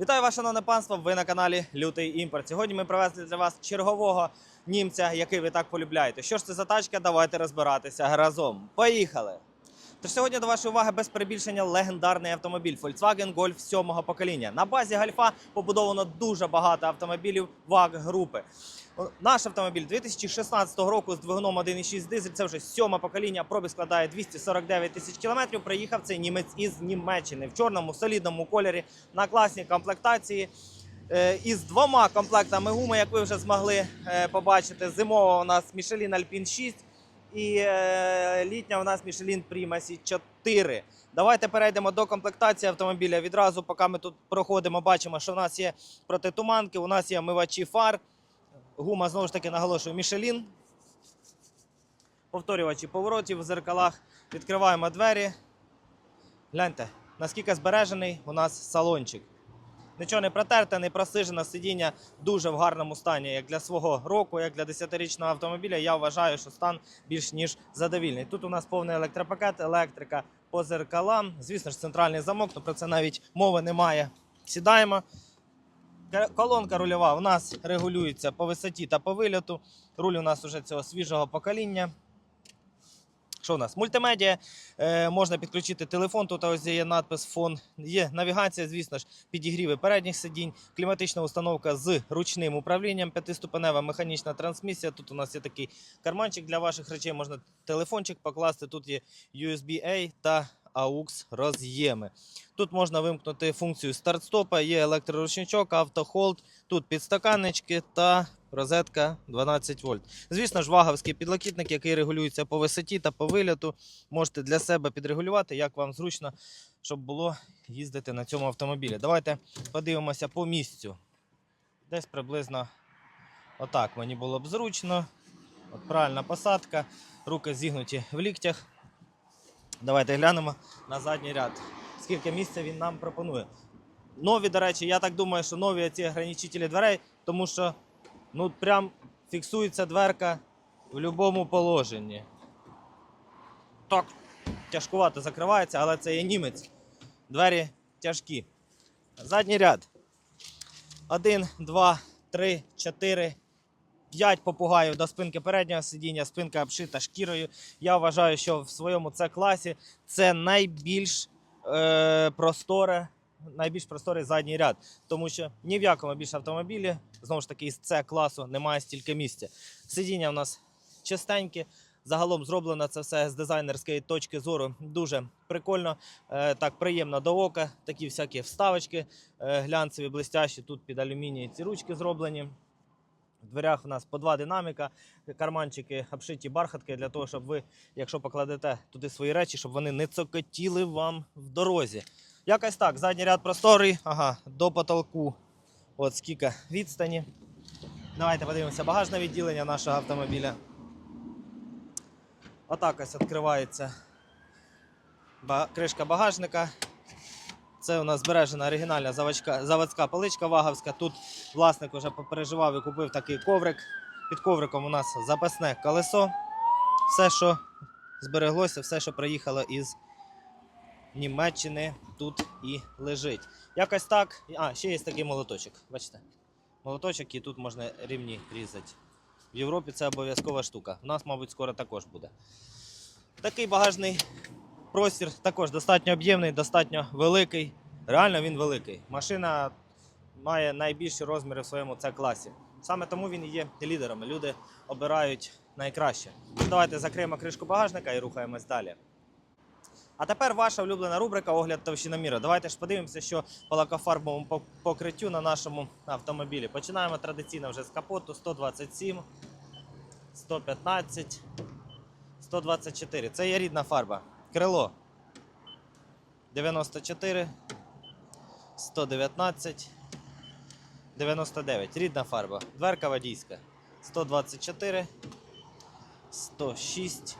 Вітаю вас, шановне панство! Ви на каналі Лютий Імпорт. Сьогодні ми привезли для вас чергового німця, який ви так полюбляєте. Що ж це за тачка? Давайте розбиратися разом. Поїхали! Тож сьогодні до вашої уваги без перебільшення легендарний автомобіль Volkswagen Golf 7 покоління. На базі Гольфа побудовано дуже багато автомобілів ВАГ групи. Наш автомобіль 2016 року з двигуном 1.6 дизель. Це вже сьоме покоління. Пробіг складає 249 тисяч кілометрів. Приїхав цей німець із Німеччини в чорному солідному кольорі на класній комплектації. Е, Із двома комплектами гуми, як ви вже змогли е, побачити, зимова у нас Michelin Alpine 6 і е, літня у нас Michelin Primacy 4. Давайте перейдемо до комплектації автомобіля. Відразу, поки ми тут проходимо, бачимо, що в нас є протитуманки, у нас є омивачі фар. Гума знову ж таки наголошую Michelin. Повторювачі поворотів в зеркалах. Відкриваємо двері. Гляньте, наскільки збережений у нас салончик. Нічого не протерте, не просижено, сидіння дуже в гарному стані. Як для свого року, як для 10-річного автомобіля, я вважаю, що стан більш ніж задовільний. Тут у нас повний електропакет, електрика по зеркалам. Звісно ж, центральний замок, то про це навіть мови немає. Сідаємо. Ка- Колонка рульова у нас регулюється по висоті та по вильоту. Руль у нас уже цього свіжого покоління. Що у нас? Мультимедіа, е, можна підключити телефон, тут ось є надпис фон. Є навігація, звісно ж, підігріви передніх сидінь, кліматична установка з ручним управлінням, п'ятиступенева механічна трансмісія. Тут у нас є такий карманчик для ваших речей, можна телефончик покласти. Тут є USB-A та AUX роз'єми. Тут можна вимкнути функцію старт-стопа, є електроручничок, автохолд, тут підстаканнички та розетка 12 вольт. Звісно ж, ваговський підлокітник, який регулюється по висоті та по вильоту. Можете для себе підрегулювати, як вам зручно, щоб було їздити на цьому автомобілі. Давайте подивимося по місцю. Десь приблизно отак мені було б зручно. От правильна посадка, руки зігнуті в ліктях. Давайте глянемо на задній ряд. Скільки місця він нам пропонує. Нові, до речі, я так думаю, що нові ці ограничителі дверей, тому що ну прям фіксується дверка в будь-якому положенні. Так, тяжкувато закривається, але це є німець. Двері тяжкі. Задній ряд. Один, два, три, чотири, п'ять попугаїв до спинки переднього сидіння, спинка обшита шкірою. Я вважаю, що в своєму це класі це найбільш е, просторе, найбільш просторий задній ряд. Тому що ні в якому більш автомобілі, знову ж таки, із С класу немає стільки місця. Сидіння у нас чистенькі. Загалом зроблено це все з дизайнерської точки зору дуже прикольно, е, так приємно до ока. Такі всякі вставочки е, глянцеві, блистящі. Тут під алюміній ці ручки зроблені. В дверях у нас по два динаміка, карманчики обшиті бархатки для того, щоб ви, якщо покладете туди свої речі, щоб вони не цокотіли вам в дорозі. Якось так, задній ряд просторий, ага, до потолку. От скільки відстані. Давайте подивимося багажне відділення нашого автомобіля. Отак ось відкривається кришка багажника. Це у нас збережена оригінальна заводська, заводська поличка ваговська. Тут власник вже попереживав і купив такий коврик. Під ковриком у нас запасне колесо. Все, що збереглося, все, що приїхало із Німеччини, тут і лежить. Якось так. А, ще є такий молоточок. Бачите? Молоточок і тут можна рівні різати. В Європі це обов'язкова штука. У нас, мабуть, скоро також буде. Такий багажний простір також достатньо об'ємний, достатньо великий. Реально він великий. Машина має найбільші розміри в своєму це класі. Саме тому він і є лідером. Люди обирають найкраще. Давайте закриємо кришку багажника і рухаємось далі. А тепер ваша улюблена рубрика Огляд товщиноміра. Давайте ж подивимося, що по лакофарбовому покриттю на нашому автомобілі. Починаємо традиційно вже з капоту 127, 115, 124. Це є рідна фарба. Крило 94, 119, 99. Рідна фарба. Дверка водійська 124, 106,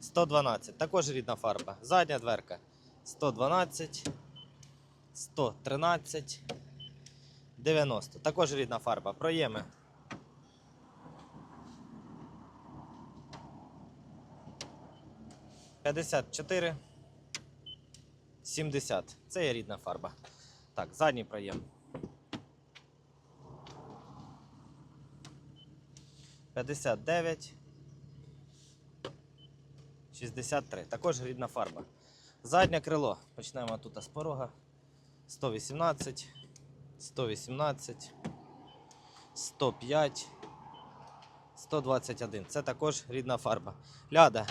112. Також рідна фарба. Задня дверка 112, 113, 90. Також рідна фарба. Проєми. П'ятдесят чотири. 70. Це є рідна фарба. Так, задній проєм. 59. 63. Також рідна фарба. Заднє крило. Почнемо тут з порога. 118, 118, 105, 121. Це також рідна фарба. Ляда.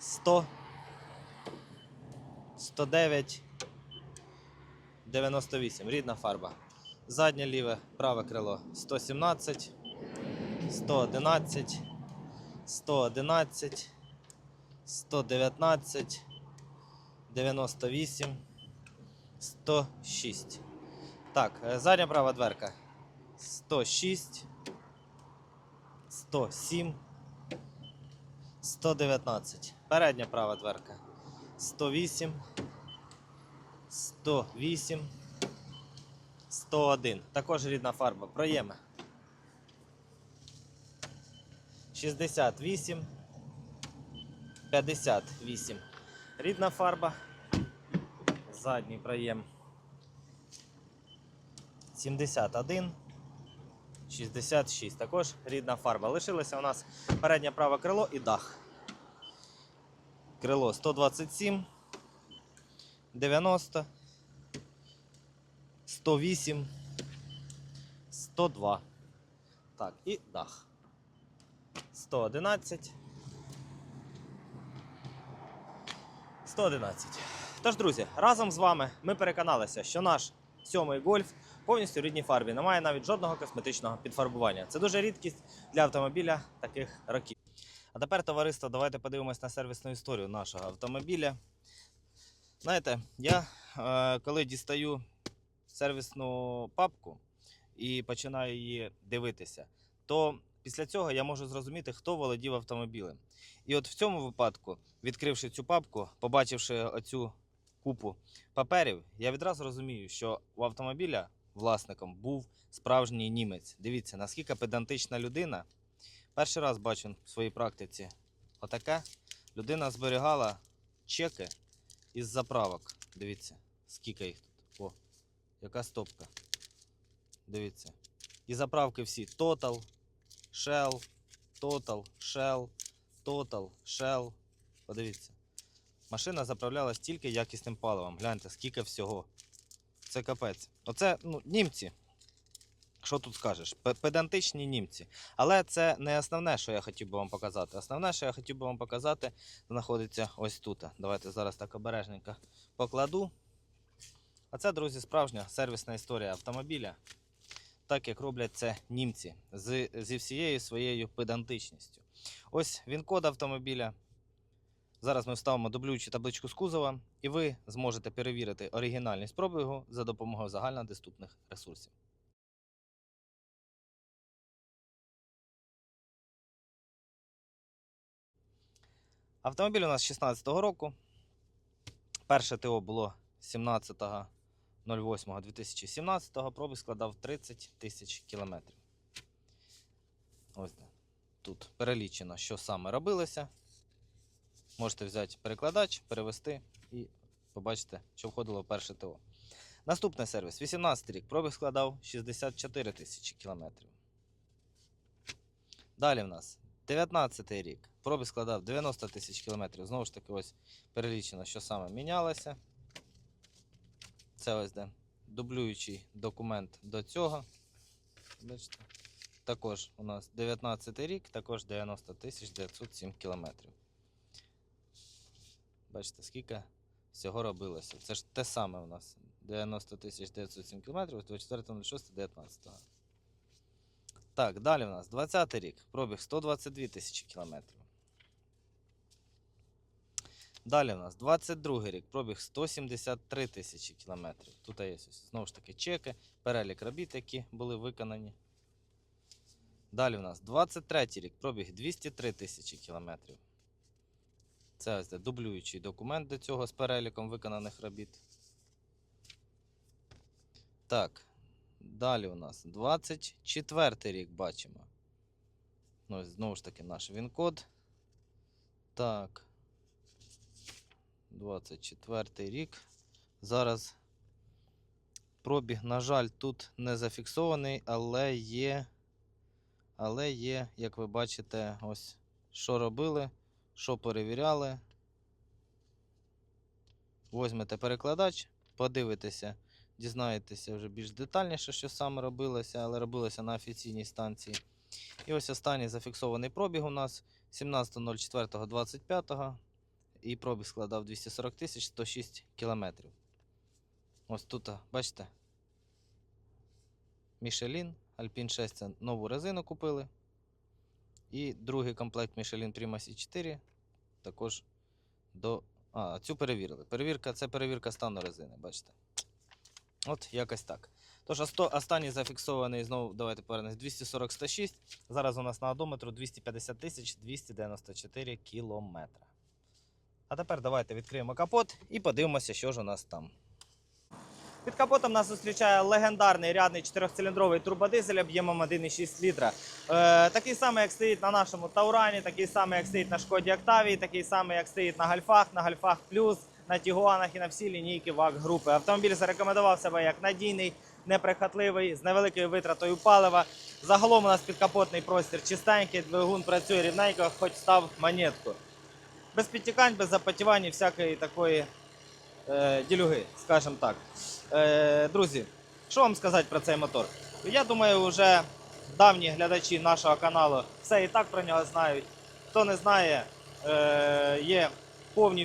100, 109, 98. Рідна фарба. Заднє ліве, праве крило 117, 111, 111, 119, 98, 106. Так, е, задня права дверка 106, 107, 119. Передня права дверка 108, 108, 101. Також рідна фарба. Проєми. 68, 58. Рідна фарба. Задній проєм. 71. 66. Також рідна фарба. Лишилося у нас переднє праве крило і дах. Крило 127, 90, 108, 102. Так, і дах. 111. 111. Тож, друзі, разом з вами ми переконалися, що наш сьомий гольф повністю рідній фарбі. Немає навіть жодного косметичного підфарбування. Це дуже рідкість для автомобіля таких років. А тепер, товариство, давайте подивимось на сервісну історію нашого автомобіля. Знаєте, я е, коли дістаю сервісну папку і починаю її дивитися, то після цього я можу зрозуміти, хто володів автомобілем. І от в цьому випадку, відкривши цю папку, побачивши оцю купу паперів, я відразу розумію, що у автомобіля власником був справжній німець. Дивіться, наскільки педантична людина. Перший раз бачу в своїй практиці отаке. Людина зберігала чеки із заправок. Дивіться, скільки їх тут. О, яка стопка. Дивіться. І заправки всі Total, Shell, Total, Shell, Total, Shell. Подивіться. Машина заправлялась тільки якісним паливом. Гляньте, скільки всього. Це капець. Оце ну, німці. Що тут скажеш? Педантичні німці. Але це не основне, що я хотів би вам показати. Основне, що я хотів би вам показати, знаходиться ось тут. Давайте зараз так обережненько покладу. А це, друзі, справжня сервісна історія автомобіля. Так як роблять це німці з, зі всією своєю педантичністю. Ось він код автомобіля. Зараз ми вставимо дублюючу табличку з кузова, і ви зможете перевірити оригінальність пробігу за допомогою загальнодоступних ресурсів. Автомобіль у нас 16-го року. Перше ТО було 17.08.2017, пробіг складав 30 тисяч кілометрів. Ось. Тут перелічено, що саме робилося. Можете взяти перекладач, перевести і побачите, що входило в перше ТО. Наступний сервіс 18 рік. Пробіг складав 64 тисячі кілометрів. Далі в нас 19 рік. Пробіг складав 90 тисяч кілометрів. Знову ж таки, ось перелічено, що саме мінялося. Це ось де дублюючий документ до цього. Бачите? Також у нас 19 рік, також 90 тисяч 907 кілометрів. Бачите, скільки всього робилося. Це ж те саме у нас. 90 тисяч 907 кілометрів, 24.06.19. Так, далі у нас 20 рік. Пробіг 122 тисячі кілометрів. Далі у нас 22 рік. Пробіг 173 тисячі кілометрів. Тут є ось, знову ж таки чеки, перелік робіт, які були виконані. Далі у нас 23 рік. Пробіг 203 тисячі кілометрів. Це ось де дублюючий документ до цього з переліком виконаних робіт. Так, далі у нас 24 рік бачимо. Ну, знову ж таки наш він-код. Так. 24 рік. Зараз Пробіг, на жаль, тут не зафіксований, але є. Але є, як ви бачите, ось що робили, що перевіряли. Возьмете перекладач, подивитеся, дізнаєтеся вже більш детальніше, що саме робилося, але робилося на офіційній станції. І ось останній зафіксований пробіг у нас 17.04.25 і пробіг складав 240 тисяч 106 кілометрів. Ось тут, бачите? Мішелін, Alpine 6 це нову резину купили. І другий комплект Michelin Prima C4 також до. А, цю перевірили. Перевірка це перевірка стану резини, бачите. От якось так. Тож останній зафіксований знову, давайте повернемось, 240 106. Зараз у нас на одометру 250 тисяч 294 кілометра. А тепер давайте відкриємо капот і подивимося, що ж у нас там. Під капотом нас зустрічає легендарний рядний 4-циліндровий турбодизель об'ємом 1,6 літра. Е, такий самий, як стоїть на нашому Таурані, такий самий, як стоїть на Шкоді Октавії, такий самий, як стоїть на Гальфах, на Гальфах Плюс, на Тігуанах і на всі лінійки ВАГ групи. Автомобіль зарекомендував себе як надійний, неприхотливий, з невеликою витратою палива. Загалом у нас підкапотний простір чистенький, двигун працює рівненько, хоч став монетку. Без підтікань, без запотівань і всякої такої е, ділюги, скажімо так. Е, друзі, що вам сказати про цей мотор? Я думаю, вже давні глядачі нашого каналу все і так про нього знають. Хто не знає, е, є повні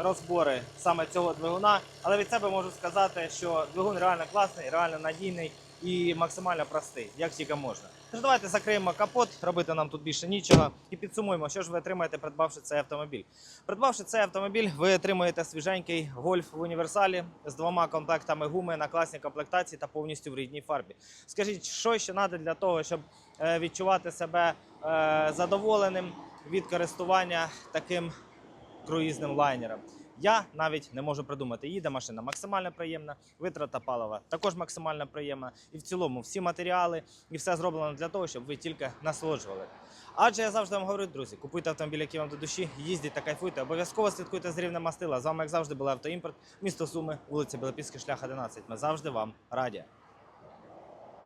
відеорозбори саме цього двигуна. Але від себе можу сказати, що двигун реально класний, реально надійний і максимально простий, як тільки можна. Тож давайте закриємо капот, робити нам тут більше нічого і підсумуємо, що ж ви отримаєте, придбавши цей автомобіль. Придбавши цей автомобіль, ви отримуєте свіженький гольф в універсалі з двома комплектами гуми на класній комплектації та повністю в рідній фарбі. Скажіть, що ще треба для того, щоб е, відчувати себе е, задоволеним від користування таким круїзним лайнером? Я навіть не можу придумати. Їде машина максимально приємна, витрата палива також максимально приємна. І в цілому всі матеріали і все зроблено для того, щоб ви тільки насолоджували. Адже я завжди вам говорю, друзі, купуйте автомобіль, який вам до душі, їздіть та кайфуйте. Обов'язково слідкуйте з рівнем мастила. З вами, як завжди, був автоімпорт, місто Суми, вулиця Білопільський, шлях 11. Ми завжди вам раді.